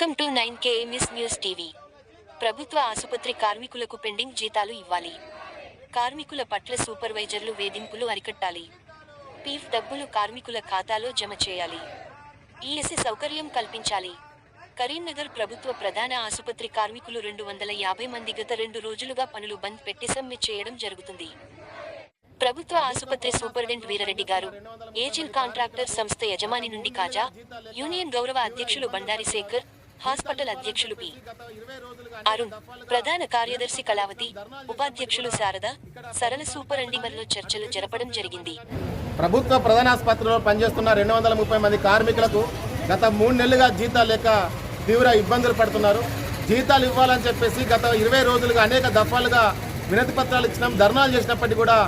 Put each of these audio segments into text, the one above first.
Welcome to nine KMS news TV ప్రభుత్వ ఆసుపత్రి కార్మికులకు పెండింగ్ జీతాలు ఇవ్వాలి. కార్మికుల పట్ల సూపర్వైజర్లు వేధింపులు అరికట్టాలి. పీఫ్ డబ్బులు కార్మికుల ఖాతాలో జమ చేయాలి. ఈఎస్ఐ సౌకర్యం కల్పించాలి. కరీంనగర్ ప్రభుత్వ ప్రధాన ఆసుపత్రి కార్మికులు రెండు వందల యాభై మంది గత రెండు రోజులుగా పనులు బంద్ పెట్టి సమ్మె చేయడం జరుగుతుంది. ప్రభుత్వ ఆసుపత్రి సూపరింటెండెంట్ వీరరెడ్డి గారు ఏజిల్ కాంట్రాక్టర్ సంస్థ యజమాని నుండి కాజా యూనియన్ గౌరవ అధ్యక్షులు బండారి శేఖర్ హాస్పిటల్ అధ్యక్షులు పి అరుణ్ ప్రధాన కార్యదర్శి కళావతి ఉపాధ్యక్షులు శారద సరళ సూపరింటెండెంట్లలో చర్చలు జరపడం జరిగింది. ప్రభుత్వ ప్రధాన ఆసుపత్రిలో పనిచేస్తున్న రెండు వందల ముప్పై మంది కార్మికులకు గత మూడు నెలలుగా జీతాలు లేక తీవ్ర ఇబ్బందులు పడుతున్నారు. జీతాలు ఇవ్వాలని చెప్పేసి గత ఇరవై రోజులుగా అనేక దఫాలుగా వినతి పత్రాలు ఇచ్చినాం. ధర్నాలు చేసినప్పటికీ కూడా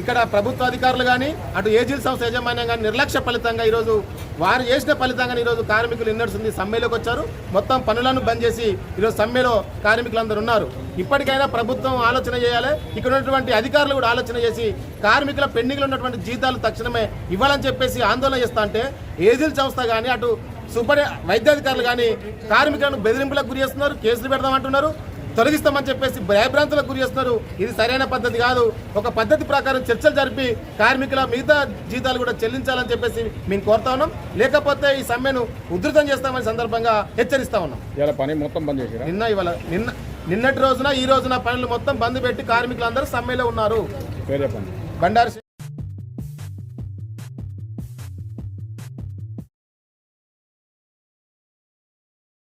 ఇక్కడ ప్రభుత్వ అధికారులు కానీ అటు ఏజిల్ సంస్థ యాజమాన్యం కానీ నిర్లక్ష్య ఫలితంగా ఈరోజు వారు చేసిన ఫలితంగా ఈరోజు కార్మికులు ఇన్నర్సింది సమ్మెలోకి వచ్చారు. మొత్తం పనులను బంద్ చేసి ఈరోజు సమ్మెలో కార్మికులందరూ ఉన్నారు. ఇప్పటికైనా ప్రభుత్వం ఆలోచన చేయాలి. ఇక్కడ ఉన్నటువంటి అధికారులు కూడా ఆలోచన చేసి కార్మికుల పెండింగ్లో ఉన్నటువంటి జీతాలు తక్షణమే ఇవ్వాలని చెప్పేసి ఆందోళన చేస్తా అంటే ఏజిల్ సంస్థ కానీ అటు సూపర్ వైద్యాధికారులు కానీ కార్మికులను బెదిరింపులకు గురి చేస్తున్నారు కేసులు పెడదామంటున్నారు తొలగిస్తామని చెప్పేసి భయభ్రాంతులకు గురి చేస్తున్నారు. ఇది సరైన పద్ధతి కాదు. ఒక పద్ధతి ప్రకారం చర్చలు జరిపి కార్మికుల మిగతా జీతాలు కూడా చెల్లించాలని చెప్పేసి మేము కోరుతా ఉన్నాం. లేకపోతే ఈ సమ్మెను ఉధృతం చేస్తామని సందర్భంగా హెచ్చరిస్తా ఉన్నాం. ఇలా పని మొత్తం బంద్ నిన్న ఇవాళ నిన్న నిన్నటి రోజున ఈ రోజున పనులు మొత్తం బంద్ పెట్టి కార్మికులందరూ సమ్మెలో ఉన్నారు. బండారు